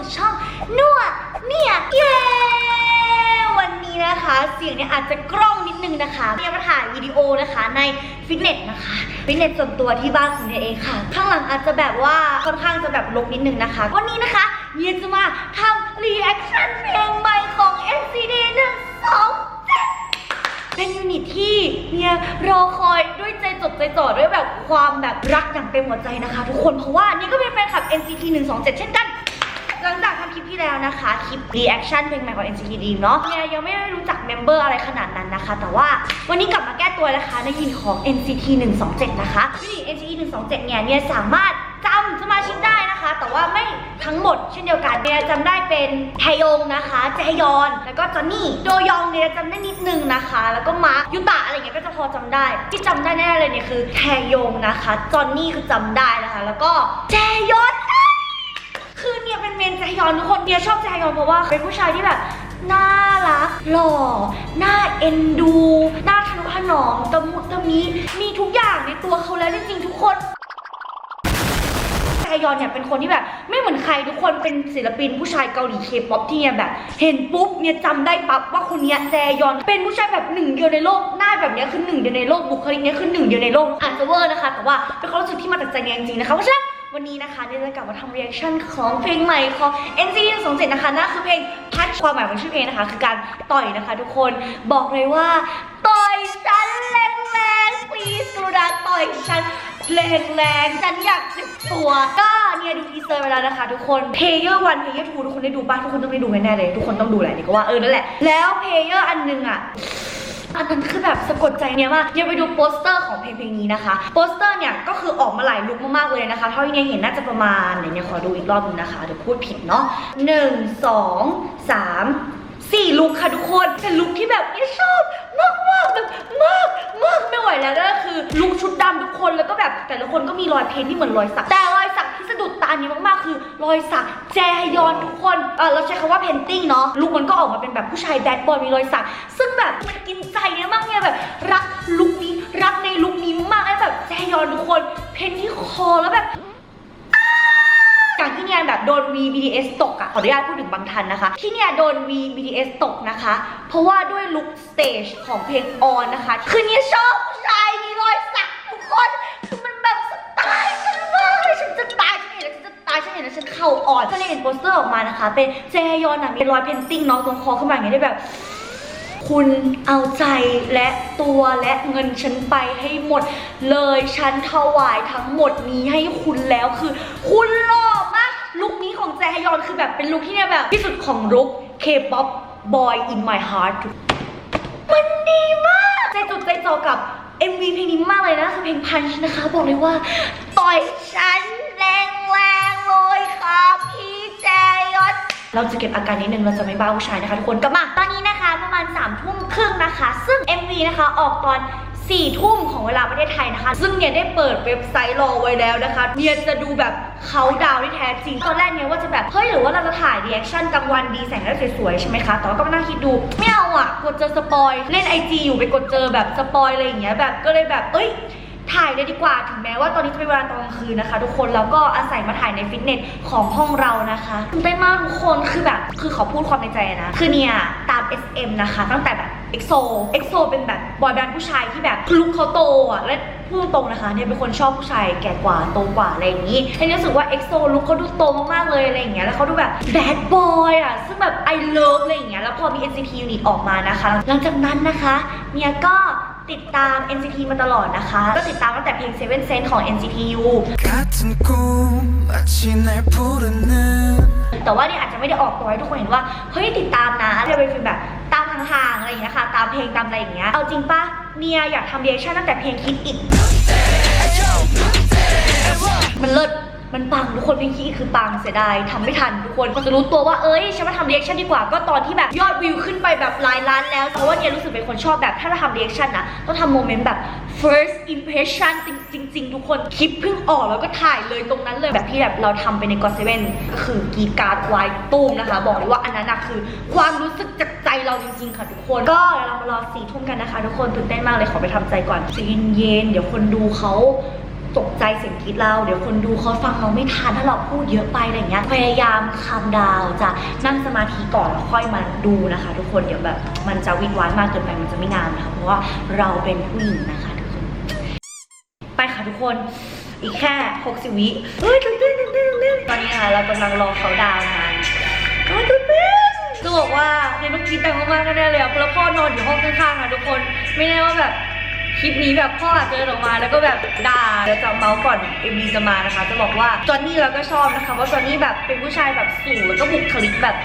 สู่ช่องนวดเนี่ยเย้วันนี้นะคะ เสียงเนี่ยอาจจะกล้องนิดนึงนะคะเนี่ยมาถ่ายวิดีโอนะคะในฟิตเนสนะคะฟิตเนสส่วนตัวที่บ้านของเนี่ยเองค่ะ ข้างหลังอาจจะแบบว่าค่อนข้างจะแบบลกนิดนึงนะคะ วันนี้นะคะเนี่ยจะมาทำรีแอคชั่นเพลงใหม่ของ NCT 1 2เป็นยูนิตที่เนี่ยรอคอยด้วยใจจดใจจ่อด้วยแบบความแบบรักอย่างเต็มหัวใจนะคะ ทุกคนเพราะว่านี่ก็เป็นแฟนคลับ NCT 127 เช่นกัน ลังจากทำคลิปที่แล้วนะคะ คลิป reaction เพลงใหม่ของ NCT Dream เนาะเนี่ยยังไม่ได้รู้จักเมมเบอร์อะไรขนาดนั้นนะคะ แต่ว่าวันนี้กลับมาแก้ตัวนะคะในยูนิตของ NCT 127 นะคะยูนิต NCT 127 เนี่ยเนี่ยสามารถจำสมาชิกได้นะคะ แต่ว่าไม่ทั้งหมดเช่นเดียวกันเนี่ยจำได้เป็นไทยงนะคะแจยอน แล้วก็จอนนี่โดยองเนี่ยจำได้นิดนึงนะคะ แล้วก็มาร์คยุตะอะไรเงี้ยก็จะพอจำได้ ที่จำได้แน่เลยเนี่ยคือแทยงนะคะจอนนี่คือจำได้นะคะ แล้วก็แจยอน เนี่ยเป็นเมนแจฮยอนทุกคนเนี่ยชอบแจฮยอนเพราะว่าเป็นผู้ชายที่แบบน่ารักหล่อน่าเอ็นดูน่าทะนุถนอมตะมุตะมิมีทุกอย่างในตัวเขาแล้วจริงๆทุกคนแจฮยอนเนี่ยเป็นคนที่แบบ ไม่เหมือนใครทุกคนเป็นศิลปินผู้ชายเกาหลีเคป๊อปที่เนี่ยแบบ เห็นปุ๊บเนี่ยจำได้ปั๊บว่าคนเนี้ยแจยอน เป็นผู้ชายแบบหนึ่งเดียวในโลกหน้าแบบเนี้ยคือหนึ่งเดียวในโลกบุคลิกเนี้ยคือหนึ่งเดียวในโลกอาจจะเวอร์นะคะ แต่ว่าเป็นความรู้สึกที่มาจากใจเนี่ยจริงๆนะคะเพราะฉะนั้น วันนี้นะคะเนี่ยจะกลับมาทำ reaction ของเพลงใหม่ของ NCT 127นะคะนั่นคือเพลงพัชความหมายของชื่อเพลงนะคะ คือการต่อยนะคะ ทุกคนบอกเลยว่า ต่อยฉันแรงๆ please กรุณาต่อยฉันแรงๆฉันอยากเจ็บตัวก็เนี่ยดูทีเซอร์ไปแล้วนะคะ ทุกคน Player 1 Player 2ทุกคนได้ดูป่ะทุกคนต้องได้ดูแน่ๆเลย ทุกคนต้องดูแหละนี่ก็ว่าเออนั่นแหละแล้ว Player อันหนึงอะ อันนั้นคือแบบสะกดใจเนี่ยมากยังไปดูโปสเตอร์ของเพลงเพลงนี้นะคะ โปสเตอร์เนี่ยก็คือออกมาหลายลุคมากๆเลยนะคะ เท่าที่เนี่ยเห็นน่าจะประมาณเนี่ยขอดูอีกรอบนึงนะคะ เดี๋ยวพูดผิดเนาะหนึ่งสองสามสี่ลุคค่ะทุกคนเป็นลุคที่แบบเนี่ยชอบมากมากแบบมากมากไม่ไหวแล้วก็คือลุคชุดดำทุกคนแล้วก็แบบแต่ละคนก็มีรอยเพ้นท์ที่เหมือนรอยสักแต่รอ คือรอยสักแจฮยอนทุกคนเออเราใช้คำว่าเพนติ้งเนาะลุคมันก็ออกมาเป็นแบบผู้ชายแบดบอยมีรอยสักซึ่งแบบมันกินใจเนี่ยมากเนี่ยแบบ รักลุคนี้รักในลุคนี้มากๆแล้แบบแจฮยอนทุกคนเพนที่คอแล้วแบบการที่เนี่ยแบบโดน VBTS ตกอะขออนุญาตพูดถึงบางทันนะคะ ที่เนี่ยโดน VBTS ตกนะคะ เพราะว่าด้วยลุคสเตจของเพลงออนนะคะ คือเนี่ยชอบผู้ชาย ข่าอ่อนก็เลยเห็นโปสเตอร์ออกมานะคะ เป็นเจฮยอนอะมีรอยเพนติ้งน้องตรงคอขึ้นมาอย่างเงี้ยได้แบบ คุณเอาใจและตัวและเงินฉันไปให้หมด เลยฉันถวายทั้งหมดนี้ให้คุณแล้วคือ คุณหล่อมากลุคนี้ของแจฮยอนคือแบบเป็นลุคที่เนี่ยแบบ ที่สุดของลุค K-pop boy in my heart มันดีมากใจจดใจจ่อกับ MV เพลงนี้มากเลยนะคือเพลงพันช์นะคะ บอกเลยว่า ต่อยฉันแรงๆ เลยค่ะพี่แจยอนเราจะเก็บอาการนิดนึงเราจะไม่บ้าผู้ชายนะคะทุกคนกลับมาตอนนี้นะคะประมาณ3ามทุ่มครึ่งนะคะ ซึ่ง MV นะคะออกตอน4ี่ทุ่มของเวลาประเทศไทยนะคะ ซึ่งเนี่ยได้เปิดเว็บไซต์รอไว้แล้วนะคะเนี่ยจะดูแบบเขาดาวน์ที่แท้จริง ตอนแรกเนี่ยว่าจะแบบ เฮ้ย หรือว่าเราจะถ่ายรีแอคชั่นกลางวันดีแสงแล้วสวยๆ ใช่ไหมคะ แต่ว่าก็มานั่งคิดดู ไม่เอาอะกดเจอสปอย เล่นไอจีอยู่ไปกดเจอแบบสปอยอะไรอย่างเงี้ยแบบก็เลยแบบ เอ้ย ถ่ายเลยดีกว่าถึงแม้ว่าตอนนี้จะเป็นเวลาตอนกลางคืนนะคะ ทุกคนแล้วก็อาศัยมาถ่ายในฟิตเนสของห้องเรานะคะตื่นเต้นมากทุกคนคือแบบคือขอพูดความในใจนะ คือเนี่ยตาม SM นะคะ ตั้งแต่แบบ EXO EXO เอ็กโซเป็นแบบบอยแบนด์ผู้ชายที่แบบลุคเขาโตอะและพูดตรงนะคะเนี่ยเป็นคนชอบผู้ชายแก่กว่าโตกว่าอะไรอย่างนี้ทีนี้รู้สึกว่า EXO ลุคเขาดูโตมากๆเลยอะไรอย่างเงี้ยแล้วเขาดูแบบ bad boy อะซึ่งแบบ I love อะไรอย่างเงี้ยแล้วพอมี NCT Unit ออกมานะคะ หลังจากนั้นนะคะเนี่ยก็ ติดตาม NCT มาตลอดนะคะ ก็ติดตามตั้งแต่เพลง Seven Sense ของ NCT U แต่ว่าเนี่ยอาจจะไม่ได้ออกตัวให้ทุกคนเห็นว่า เฮ้ยติดตามนะจะเป็นแบบตามทางๆอะไรอย่างเงี้ยค่ะ ตามเพลงตามอะไรอย่างเงี้ย เอาจริงปะเมียอยากทำเรียชั่นตั้งแต่เพลงคิดอีกมันเลิศ มันปังทุกคนพิงคี้คือปังเสียดายทำไม่ทันทุกคนพอจะรู้ตัวว่าเอ้ยฉันมาทำเรีแอคชั่นดีกว่าก็ตอนที่แบบยอดวิวขึ้นไปแบบหลายล้านแล้วเพราะว่าเนี่ยรู้สึกเป็นคนชอบแบบถ้าเราทำเรีแอคชั่นนะต้องทำโมเมนต์แบบ first impression จริงๆจริงๆ ทุกคนคลิปเพิ่งออกแล้วก็ถ่ายเลยตรงนั้นเลยแบบที่แบบเราทำไปใน God Seven ก็คือกีการ์ดไวายตูมนะคะ บอกเลยว่าอันนั้นนะคือ ความรู้สึกจากใจเราจริง ๆ ค่ะทุกคน ก็เดี๋ยวเรามารอสี่ทุ่มกันนะคะ ทุกคนตื่นเต้นมากเลยขอไปทำใจก่อนใจเย็นๆเดี๋ยวคนดูเขา ตกใจเสียงกรีดเราเดี๋ยวคนดูเขาฟังเราไม่ทันถ้าเราพูดเยอะไปอะไรเงี้ยพยายามคามดาวจะนั่งสมาธิก่อนแล้วค่อยมาดูนะคะ ทุกคนเดี๋ยวแบบมันจะวิดวายมากเกินไปมันจะไม่งามนะคะเพราะว่าเราเป็นผู้หญิงนะคะทุกคน ไปค่ะทุกคนอีกแค่ 60 วิเฮ้ยตื่นเต้นตื่นเต้นตื่นเต้นตอนนี้ค่ะเรากำลังรอเขาดาวนะคะโอ้ยตื่นเต้นจะบอกว่าในเมื่อกี้แต่งมากๆแน่เลยอะแล้วพ่อนอนอยู่ห้องข้างๆค่ะทุกคน ไม่แน่ว่าแบบ คลิปนี้แบบพ่ออาจจะเดินออกมาแล้วก็แบบด่าเดี๋ยวจะเมาส์ก่อนเอ็มบีจะมานะคะ จะบอกว่าจอนนี่เราก็ชอบนะคะเพราะจอนนี่แบบเป็นผู้ชายแบบสูงแล้วก็บุคลิกแบบ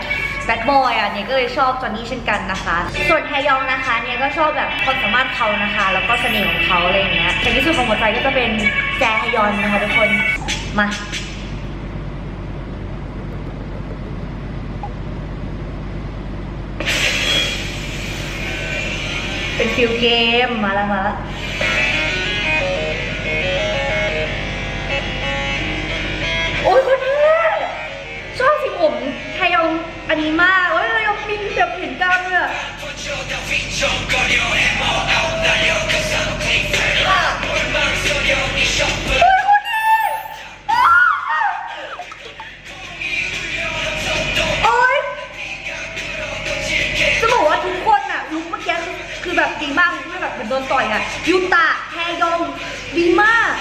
แบดบอยอะเนี่ยก็เลยชอบจอนนี่เช่นกันนะคะ ส่วนแฮยองนะคะเนี่ยก็ชอบแบบความสามารถเขานะคะ แล้วก็เสน่ห์ของเขาอะไรอย่างเงี้ยแต่ที่สุดของหัวใจก็จะเป็นแจฮยอนนะคะทุกคนมา เป็นฟิลเกมมาแล้วมาแล้ว ดนต่อยอะยูตะแฮยองดีมาก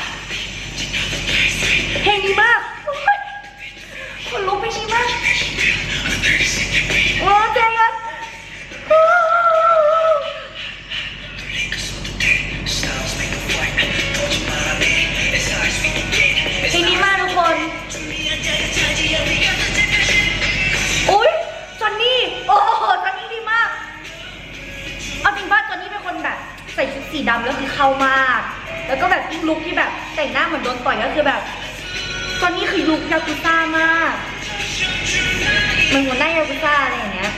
แต่งหน้าเหมือนโดนต่อยก็คือแบบ ตอนนี้คือลุคยากุซ่ามาก มันหัวหน้ายากุซ่าอะไรอย่างเงี้ย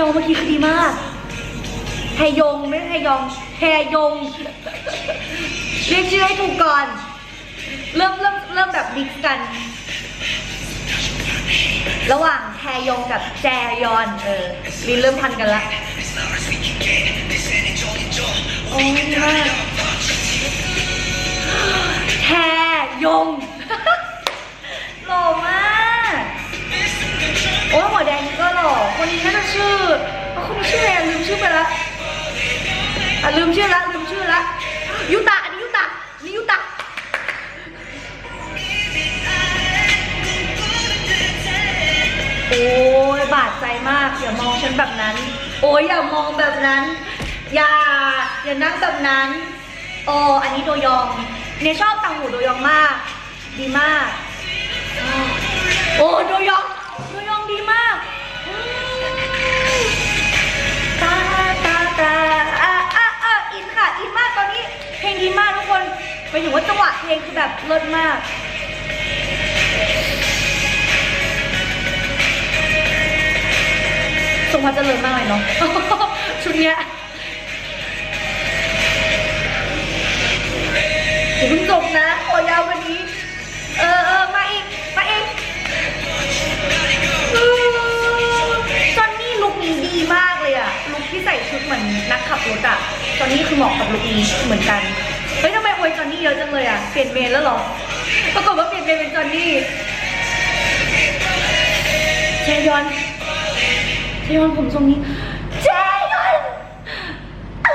ยองเมื่อกี้คือดีมากแฮยงไม่ใช่แฮยองแฮยง เรียกชื่อให้ถูกก่อน เริ่มเริ่มเริ่มแบบมิกซ์กัน ระหว่างแทยงกับแจยอน เออลินเริ่มพันกันละโอ้ยดีมากแทยง คนนี้น่าจะชื่อเอาคนนี้ชื่ออะไรลืมชื่อไปละอะลืมชื่อละลืมชื่อละยุตะอันนี้ยุตะอันนี่ยุตะโอ้ยบาดใจมากอย่ามองฉันแบบนั้น โอ้ยอย่ามองแบบนั้น อย่าอย่านั่งแบบนั้นโอ้อันนี้โดยองเนี่ยชอบตังหูโดยองมาก ดีมาก โอ้โดยอง ไปถึงว่าจังหวะเพลงคือแบบเลิศมากทรงพระเจริญมากเลยเนาะ ชุดเนี้ยอย่าเพิ่งจบนะขอยาวว่านี้ เออเออมาอีก มาอีกอืมจอนนี่ลุคนี้ดีมากเลยอะลุคที่ใส่ชุดเหมือนนักขับรถอะจอนนี่คือเหมาะกับลุคนี้เหมือนกัน นี่เยอะจังเลยอะเปลี่ยนเมนแล้วหรอ ปรากฏว่าเปลี่ยนเมนเป็นจอนนี่เชยอนเจยอนผมทรงนี้เจยอนเอ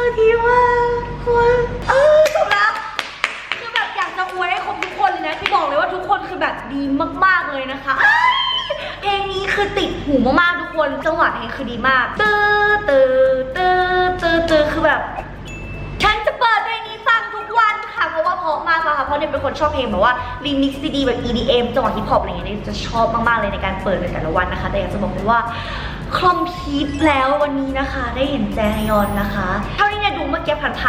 อดีมาคุณเออจบแล้วคือแบบอยากจะอวยให้ครบทุกคนเลยนะที่บอกเลยว่าทุกคนคือแบบดีมากๆเลยนะคะอ้ายเพลงนี้คือติดหูมากๆทุกคนจังหวะเพลงคือดีมากตื้อตื้อตื้อตื้อตื้อคือแบบ ค่ะเพราะว่าเพราะมากค่ะเพราะเนี่ยเป็นคนชอบเพลงแบบว่ารีมิกซ์ดีๆแบบ EDM จังหวะฮิปฮอปอะไรอย่างเงี้ยเนี่ยจะชอบมากๆเลยในการเปิดในแต่ละวันนะคะ แต่อยากจะบอกเลยว่าคอมพีทแล้ววันนี้นะคะ ได้เห็นแจฮยอนนะคะเท่านี้เนี่ยดู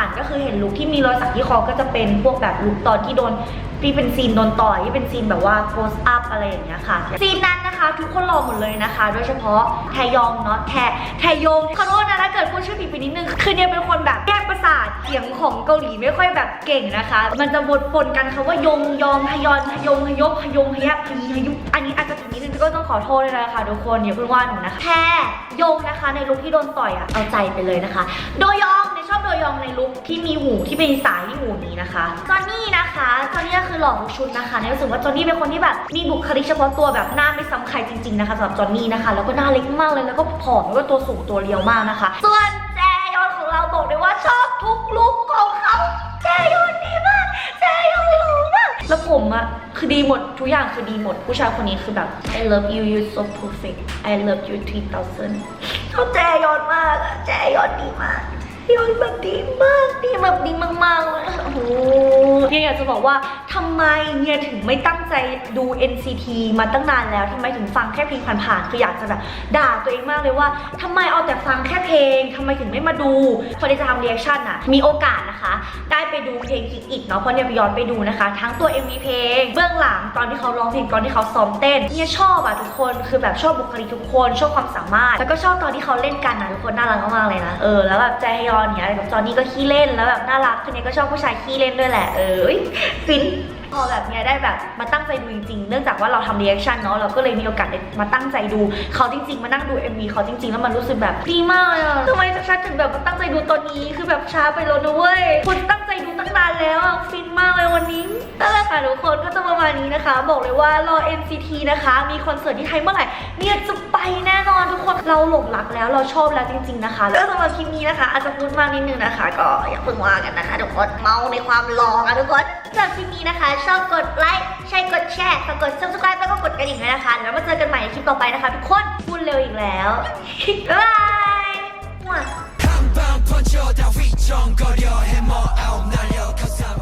านก็คือเห็นลุกที่มีรอยสักที่คอก็จะเป็นพวกแบบลุกตอนที่โดนที่เป็นซีนโดนต่อยที่เป็นซีนแบบว่า close up อะไรอย่างเงี้ยค่ะซีนนั้นนะคะ ทุกคนรอหมดเลยนะคะ โดยเฉพาะแทยองเนาะแทแทยงขอโทษนะถ้าเกิดพูดชื่อผิดไปนิดนึงคือเนี่ยเป็นคนแบบแยกประสาทเสียงของเกาหลีไม่ค่อยแบบเก่งนะคะ มันจะบดปนกันคำว่ายงยองฮยอนฮยงฮยบฮยงฮยับฮยีฮยุบอันนี้อาจจะผิดนิดนึงก็ต้องขอโทษด้วยนะคะทุกคนอย่าเพิ่งว่าหนูนะคะแทยงนะคะ ในลุคที่โดนต่อยอะเอาใจไปเลยนะคะ โดยอง อบโดยองในลุคที่มีหูที่เป็นสายที่หูนี้นะคะจอนนี่นะคะจอนนี่ก็คือหล่อทุกชุดนะคะเนี่รู้สึกว่าจอนนี่เป็นคนที่แบบมีบุคลิกเฉพาะตัวแบบหน้าไม่ซ้ำใครจริงๆนะคะสำหรับจอนนี่นะคะ แล้วก็หน้าเล็กมากเลยแล้วก็ผอมแล้วก็ตัวสูงตัวเรียวมากนะคะ ส่วนแจยอนของเราบอกเลยว่าชอบทุกลุคของเขาแจยอนดีมากแจยอนหล่อมากแล้วผมอะคือดีหมดทุกอย่างคือดีหมด ผู้ชายคนนี้คือแบบ I love you you so perfect I love you 3000เขาแจยอนมากอะแจยอนดีมาก ยอนแบบดีมากดีแบบดีมากๆเลยโอ้โหเนี่ยอยากจะบอกว่าทำไมเนี่ยถึงไม่ตั้งใจดู NCT มาตั้งนานแล้วทำไมถึงฟังแค่เพลงผ่านๆคืออยากจะแบบด่าตัวเองมากเลยว่าทำไมเอาแต่ฟังแค่เพลงทำไมถึงไม่มาดูพอได้จะทำเรีแอคชั่นอะมีโอกาสนะคะ ได้ไปดูเพลงคิกอิกเนาะเพราะเนี่ยไปย้อนไปดูนะคะ ทั้งตัว MV เพลงเบื้องหลังตอนที่เขาร้องเพลงตอนที่เขาซ้อมเต้นเนี่ยชอบอะทุกคนคือแบบชอบบุคลิกทุกคนชอบความสามารถ แล้วก็ชอบตอนที่เขาเล่นกันนะทุกคนน่ารักมากๆเลยนะเออแล้วแบบแจฮยอนเนี่ยแบบจอนนี่ก็ขี้เล่นแล้วแบบน่ารักคือเนี่ยก็ชอบผู้ชายขี้เล่นด้วยแหละเออฟิน พอแบบเนี้ยได้แบบมาตั้งใจดูจริงๆ เนื่องจากว่าเราทำรีแอคชั่นเนาะเราก็เลยมีโอกาสได้มาตั้งใจดู เขาจริงๆ มานั่งดู MV เขาจริงๆ แล้วมันรู้สึกแบบดีมากเลยอะทำไมชัดถึงแบบมาตั้งใจดูตอนนี้คือแบบช้าไปแล้วนะเว้ยคนตั้งใจดูตั้งนานแล้วอะฟินมากเลยวันนี้นั่นแหละค่ะทุกคนก็จะประมาณนี้นะคะ บอกเลยว่ารอ NCT นะคะ มีคอนเสิร์ตที่ไทยเมื่อไหร่เนี่ยจะไปแน่นอนทุกคนเราหลงรักแล้วเราชอบแล้วจริง ๆนะคะแล้วสำหรับคลิปนี้นะคะ อาจจะพูดมากนิดนึงนะคะ ก็อย่าเพิ่งว่ากันนะคะทุกคนเมาในความรอค่ะทุกคนสำหรับคลิปนี้นะคะ ชอบกดไลค์ใช่กดแชร์ฝากกด subscribe แล้วก็กดกระดิ่งด้นะคะ แล้วมาเจอกันใหม่ในคลิปต่อไปนะคะ ทุกคนพูดเร็วอีกแล้ว บ๊ายบายมั่ว 한방 펀쳐 다 휘청거려 해머 아웃 날려 cause I'm